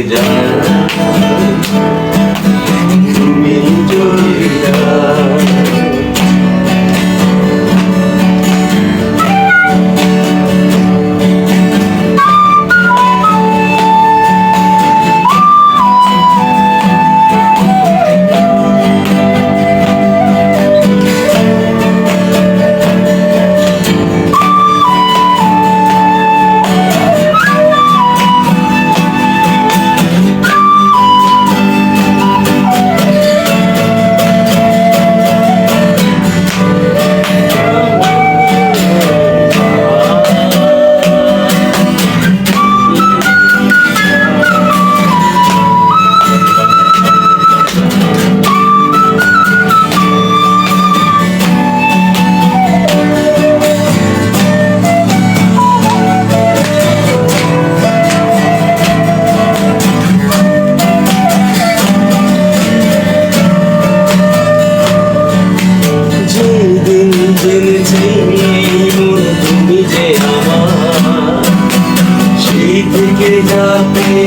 যায়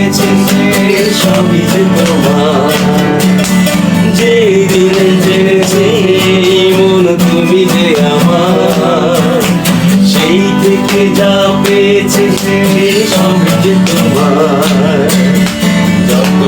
পেয়েছি সবই যে তোমার। যেই দিনে জেনেছি মন তুমি যে আমার। সেই থেকে যা পেয়েছি সবই যে তোমার। যত